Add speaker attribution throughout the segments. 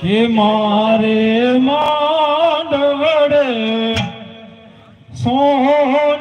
Speaker 1: કે મારે માંડવડે સોનાના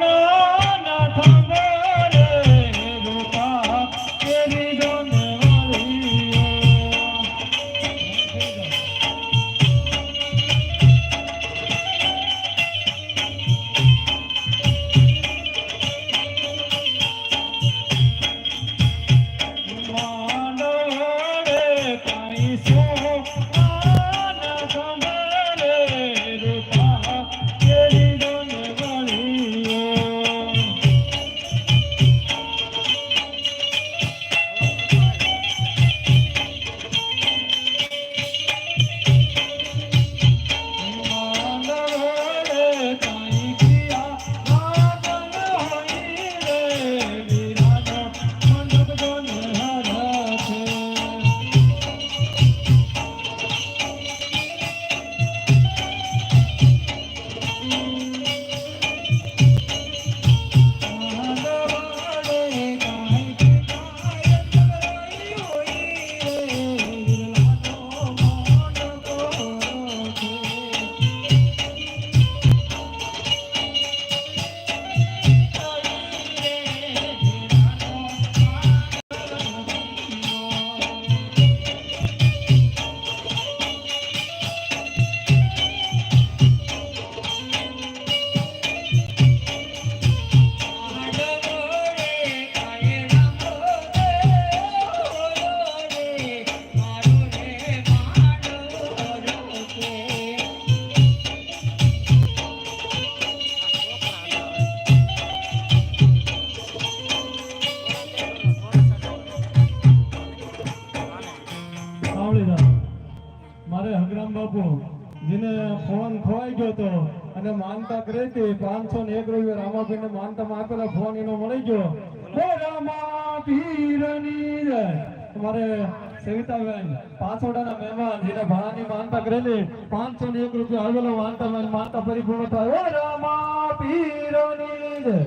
Speaker 1: મારે સવિતાબેન, પાછોડાના મહેમાન, જેને ભાણાની માનતા કરેલી પાંચસો ને એક રૂપિયા આવેલો માનતા માં માનતા પરિપૂર્ણ થાય. રામા પીરોની.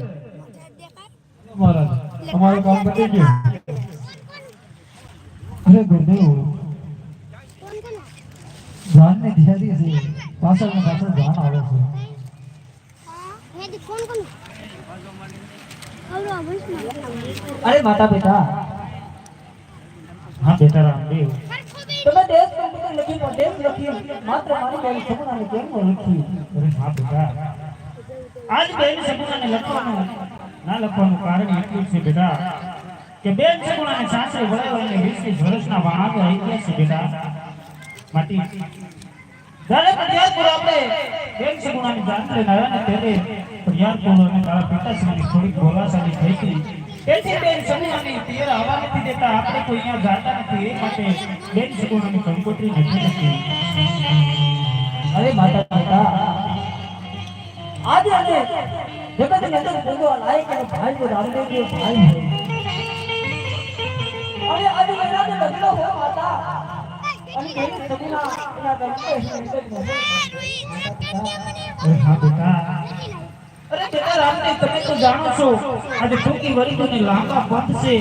Speaker 1: મહારાજ, અમારું કામ પતી ગયું. અરે ગુરુદેવ, જાનને ધ્યાન છે પાછળ પાછળ જાન આવે છે.
Speaker 2: અરે, માતા પિતા.
Speaker 1: હા? બેટા રામદેવ
Speaker 2: તમે દેશ કંપની લખી પણ દેશ લખી માત્ર મારી બેન સપનાને કેમ લખી?
Speaker 1: અરે હા બેટા.
Speaker 3: આજ બેન સગુણાને લખવાનું. ના લખવાનું કારણ એટલું છે બેટા કે બેન સગુણાને સાસરે વળાવ્યા અને વીસ વર્ષના વાણાગો આવી ગયા છે બેટા. માટે. જ્યારે પ્રયાગપુર આપણે બેન સગુણાની જાત્રે આવ્યા ને ત્યારે પ્રયાગપુર અને તારા પિતાશ્રીની થોડીક બોલાચાલી થઈ હતી. તેથી બેન સગુણાની પિયર આવવા નથી દેતા આપણે કોઈ અહીંયા જાતા નથી એ માટે બેન સગુણાની કંકોત્રી નથી લખી
Speaker 2: અરે માતા પિતા આજે આજે જગતની અંદર કોઈ લાયક અને ભાઈ જો રામદેવજી ભાઈ હોય અને આજે મહિનાને બદલો હો માતા અને તેની સગુના એના ગમતે અંદર
Speaker 3: અરે હા બેટા અરે બેટા તમે તો જાણો છો આજે ટૂંકી વરીદોને લાંબા પંથ છે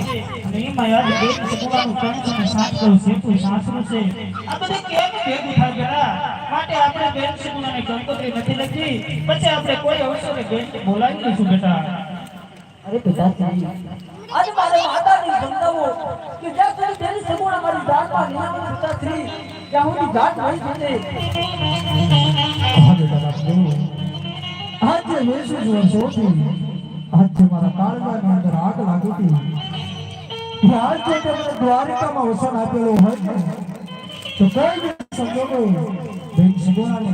Speaker 3: અને એમાં યાદ બેન સગુણાનું કંઠ અને સાસરું સેતું સાસરું છે? આ બધું કેમ ભેગું થાય બેટા માટે આપણે બેન સગુણાને કંકોત્રી નથી લખી? પછી આપણે કોઈ અવસરે બેન બોલાવી લઈશું બેટા.
Speaker 2: અરે પિતાશ્રી આજે મારે માતાને સમજાવો કે જ્યાં સુધી તેની સગુણા મારી જાતમાં નિયમ થઈ ત્યાં સુધી જાત મળી જશે
Speaker 4: હા બેટા આજે વીસ જ વર્ષોથી આજે મારા કાળજાની અંદર આગ લાગી હતી આજે તમને દ્વારિકામાં વસન આપેલો હોય તો કોઈ બી સંજોગો બેન સગુણાને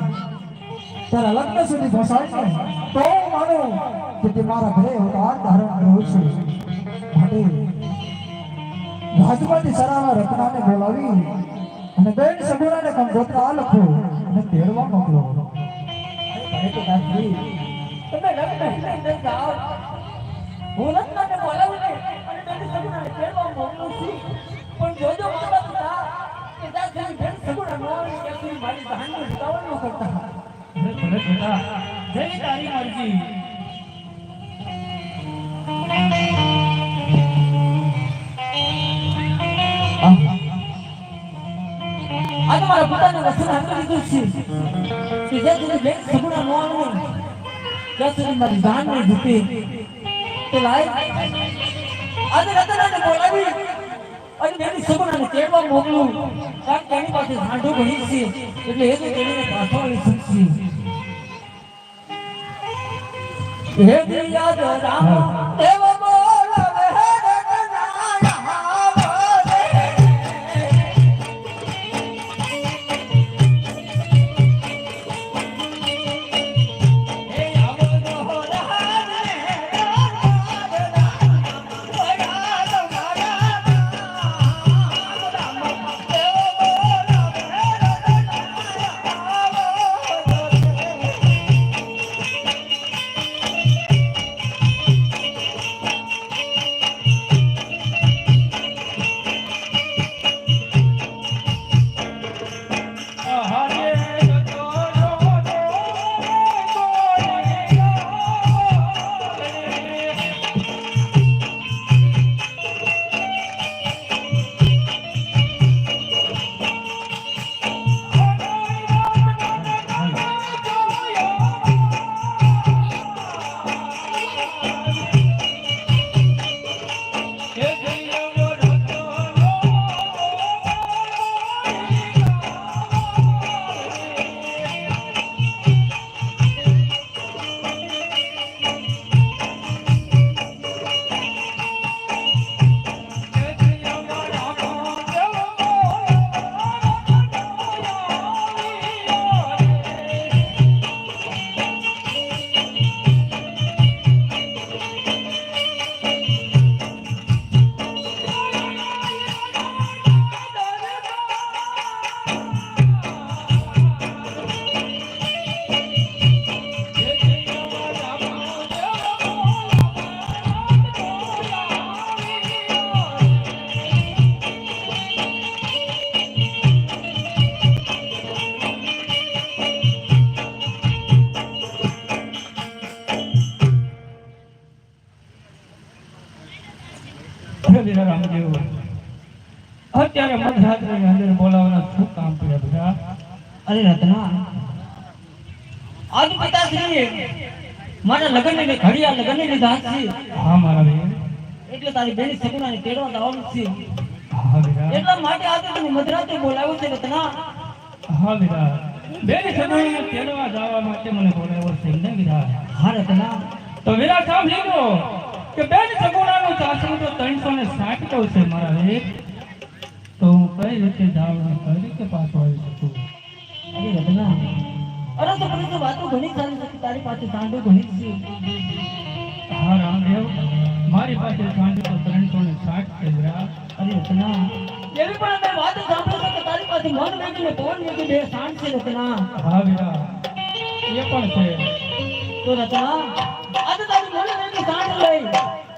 Speaker 4: તારા લગ્ન સુધી ફસાય ને તો માનો કે તે મારા ઘરે અવતાર ધારણ કર્યો છે. માટે રાજમાંથી સરાવા રત્નાને બોલાવી અને બેન સગુણાને કંકોત્રા લખો અને તેડવા મોકલો.
Speaker 2: તમે લગ્ન જાઓ. હું રત્નાને બોલાવીને અને મોકલું છું. પણ જોજો માતા પિતા, કે જ્યાં ન આવે ત્યાં મારી
Speaker 3: જેવી તારી મરજી
Speaker 2: આજે મારા પોતાના વચન હાથમાં લીધું છે. કે જ્યાં સુધી બેંક સગુણા ન આવે ત્યાં સુધી મારી જાન નહીં ઘૂટે તો લાય આજે રતનાને બોલાવી અને બેની સગુણાને તેડવા મોકલું કારણ કે એની પાસે હાંડું ઘણી છે એટલે એ તો તેણીને પાછો આવી શકશે હે દિયા જો રામ દેવ મારા લગ્નની મેં લગન લીધા છે?
Speaker 3: હા મારા બેન.
Speaker 2: એટલે તારી બેની સગુણાને તેડવા જવાનું છે.
Speaker 3: હા
Speaker 2: એટલા માટે આજે તને મધરાત્રે બોલાવ્યો છે રત્ના
Speaker 3: હા વીરા બેન સગુણીને તેડવા જવા માટે મને બોલાવ્યો છે ને વીરા
Speaker 2: હા રત્ના
Speaker 3: તો વીરા કામ લો કે બેન સગુણાનું ચાસણું તો ત્રણસો ને સાઠ કહું છે મારા બેન. તો હું કઈ રીતે જાવ કઈ રીતે પાછો આવી શકું?
Speaker 2: અરે રત્ના અરે તો પણ તો વાતો ઘણી ચાલી છે તારી પાસે સાંડું ઘણી છે.
Speaker 5: હા રામદેવ મારી પાસે સાંજે તો ત્રણસો ને સાઠ જરા
Speaker 2: અરે રત્ના એવી પણ અમે વાત સાંભળો છો કે તારી પાસે મન વેગી ને પવન વેગી બે સાંડ છે રત્ના
Speaker 5: હા વીરા એ પણ છે.
Speaker 2: તો રત્ના આજે તારી મન વેગી સાંડ લઈ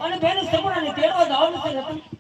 Speaker 2: અને બેન સગુણાને તેડવા જવાનું છે રત્ના.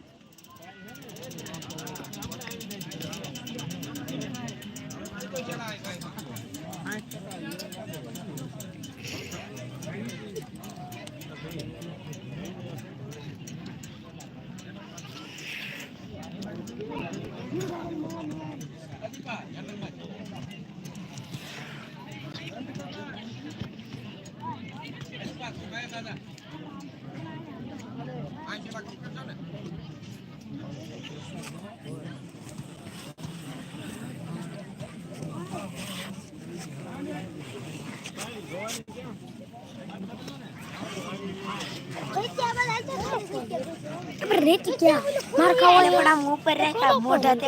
Speaker 6: રેતી ક્યાં રહેતા મોઢા તે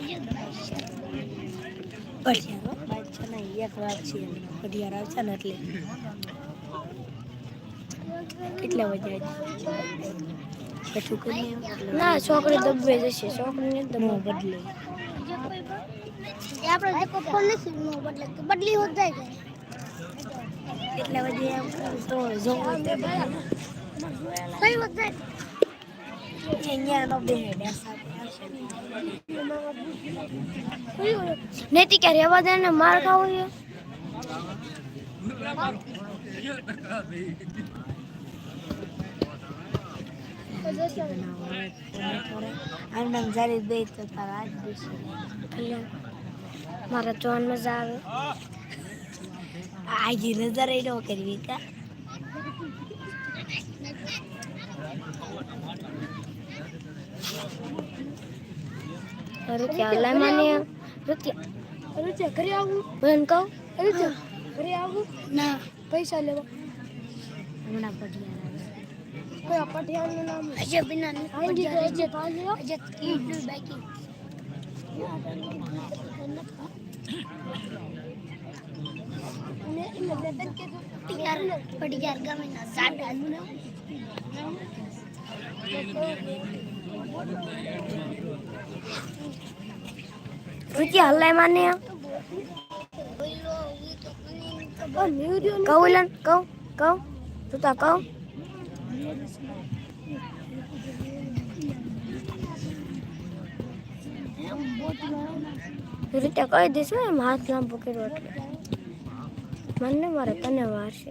Speaker 6: ગયું ઘડિયાળો છે ને એક વાત છે. અઢિયાર આવશે ને એટલે. કેટલા વાગે કરીએ? ના છોકરી દબે જશે. છોકરીને દબો બદલે. આપણે નથી બદલે. બદલી હોત જાય કે કેટલા વાગે તો જોવું કઈ હોત અહીંયા નો બે નેતી કે રેવા દે ને માર ખાવો છે આનંદ જારી બે તો તારા આજ દિવસે મારા ચોન મજા આવે આજે નજર એ નો કરવી કા રૂપિયા લાય માને રૂપિયા રૂપિયા ઘરે આવું બેન કહું રૂપિયા ઘરે આવું ના પૈસા લેવા હમણાં પટિયા કોઈ પટિયાનું નામ અજય બિના આંગી તો અજય પાલ્યો અજય કીડું બાકી અને એમને બેટન કે પટિયાર પટિયાર ગમે ના સાડા રૂપિયા હલાય માને કહું લન કહું કહું તું તા કહું રીતે કહી દઈશ એમ હાથ લાંબો કર્યો એટલે મને મારે તને વારશે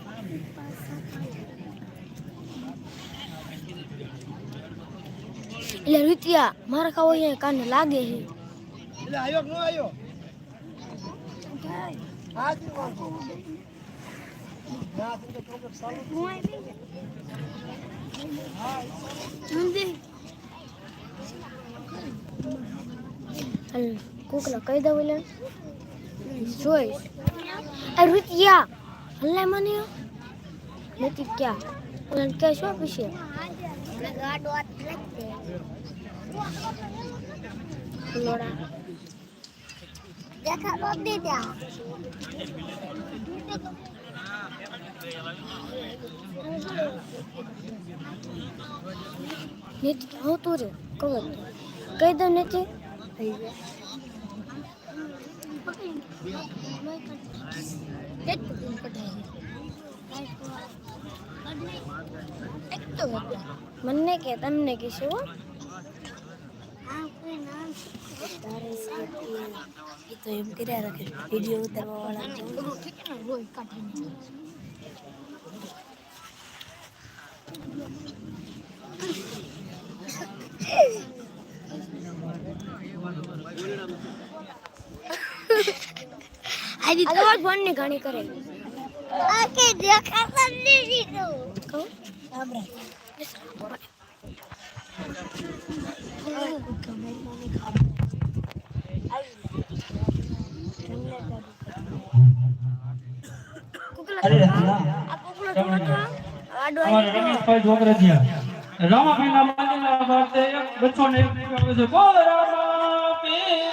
Speaker 6: એટલે રૂતિયા મારા ખાવો અહીંયા કાને લાગે છે.
Speaker 7: એટલે આવ્યો કે ન આવ્યો
Speaker 6: કોકલા દઉં એટલે જોઈશ રૂતિયા હલ્લે મને? નથી ક્યાં. ઓલા કે શું પૂછે
Speaker 8: બાપ દે ત્યાં નીતિ હું તું રે કહું કહી દો નીતિ મને કે તમને કીશું હો. એ તો એમ કર્યા રાખે વીડિયો ઉતારવા વાળા આવી તો ફોનની ઘણી કરે આકે દેખા તમને દીધું કહું સાંભળે
Speaker 2: અરે રતિયા
Speaker 5: અમારે રમેશભાઈ જોગરજિયા રામાપીરના મંદિરના બારતે એક બચ્ચો ને એક દીકરો આવે છે. બોલ રામાપીરની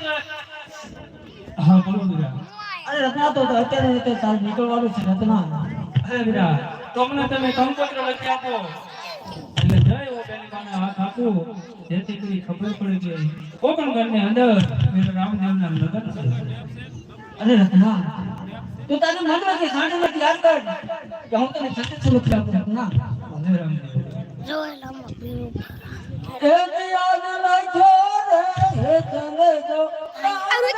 Speaker 5: જય. હા બોલો. બીરા
Speaker 2: અરે રત્ના તો અત્યારે તો તાર નીકળવાનું છે રત્ના
Speaker 5: અરે બીરા તમને તમે કંકોત્ર લખી આપો. એટલે જય ઓ બેની પાસે હાથ આપો. જેથી કોઈ ખબર પડે કે કોકણ ઘરની અંદર મેરો રામદેવના લગન છે.
Speaker 2: અરે રત્ના તું તારું મન નથી સાંજ નથી યાદ કર. કે હું તને સત્ય સલુક આપું રત્ના
Speaker 5: ભલે રામદેવ
Speaker 8: જોયેલામાં પીવું
Speaker 2: એ યાદ લખ્યો રે હે તને જો.
Speaker 8: અરે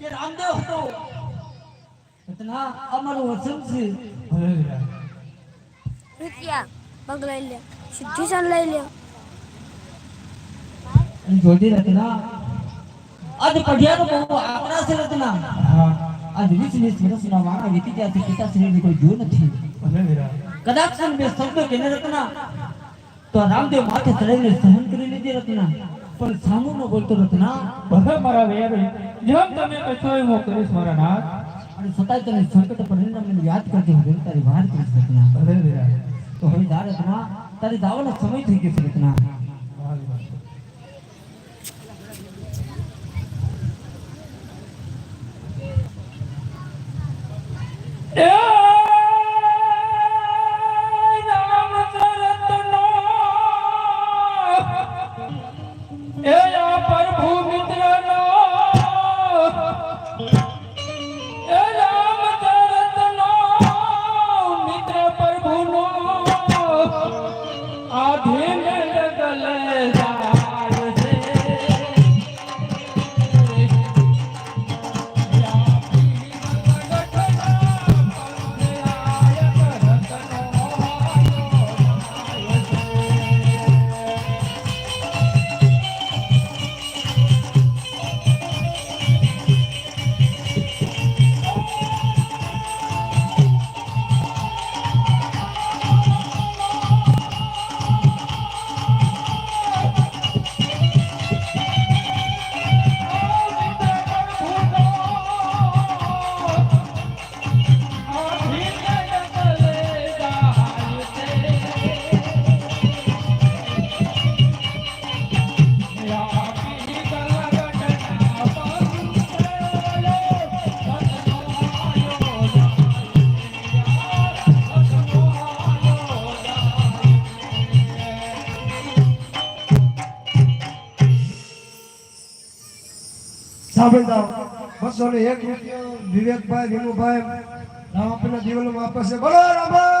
Speaker 3: કે
Speaker 2: રામદેવ હતો રત્ના આ મારું વચન છે
Speaker 5: અરે વીરા
Speaker 9: રૂપિયા પગ લઈ લે સિદ્ધિશન લઈ લે
Speaker 2: અને જોજી રત્ના આજ પઢિયાનો બહુ આંકડા છે રત્ના
Speaker 5: હા
Speaker 2: આજ વીસ વીસ વર્ષના વાણા વીતી ગયા છે પિતાશ્રીને કોઈ જો નથી
Speaker 5: અરે વીરા
Speaker 2: કદાચ છે ને બે શબ્દો કેને રત્ના તો આ રામદેવ માથે ચડાઈને સહન કરી લીધી રત્ના પણ સામુ ન બોલતો રત્ના
Speaker 3: ભલે મારા વેર જેમ તમે કહેશો એવો કરીશ મારા નાથ
Speaker 2: અને છતાંય તને સંકટ પરિણામ મને યાદ કરતી હું તારી વાર કરી શકના
Speaker 5: અરે
Speaker 2: તો હવે રત્ના તારી દાવાનો સમય થઈ ગયો છે રત્ના
Speaker 5: હા
Speaker 10: સાંભળતા બસો ને એક રૂપિયા વિવેકભાઈ વિનુભાઈ રામાપીના દીવલમાં આપે છે. બોલો રામા!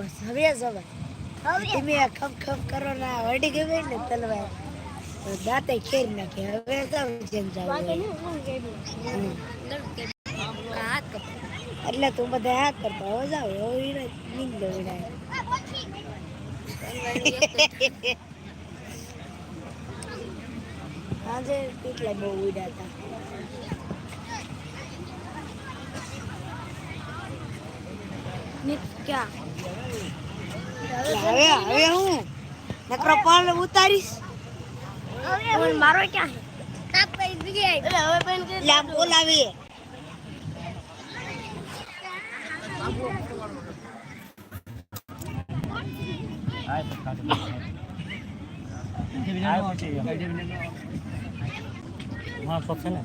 Speaker 9: બસ હવે જવા તમે આ ખપ ખપ કરો ના વડી ગમે ને તલવાર તો દાંતે ખેર નાખે હવે તો જેમ જાવ એટલે તું બધા હાથ કરતા હો જાવ હવે નીંદ વિડાય આજે કેટલા બહુ ઉડ્યા હતા હવે હવે હું? નકરો પાલ ઉતારીશ. હવે મારો ક્યાં કાપ કઈ જગ્યાએ એટલે હવે પણ લે બોલાવીએ
Speaker 3: હા પક્ષ ને.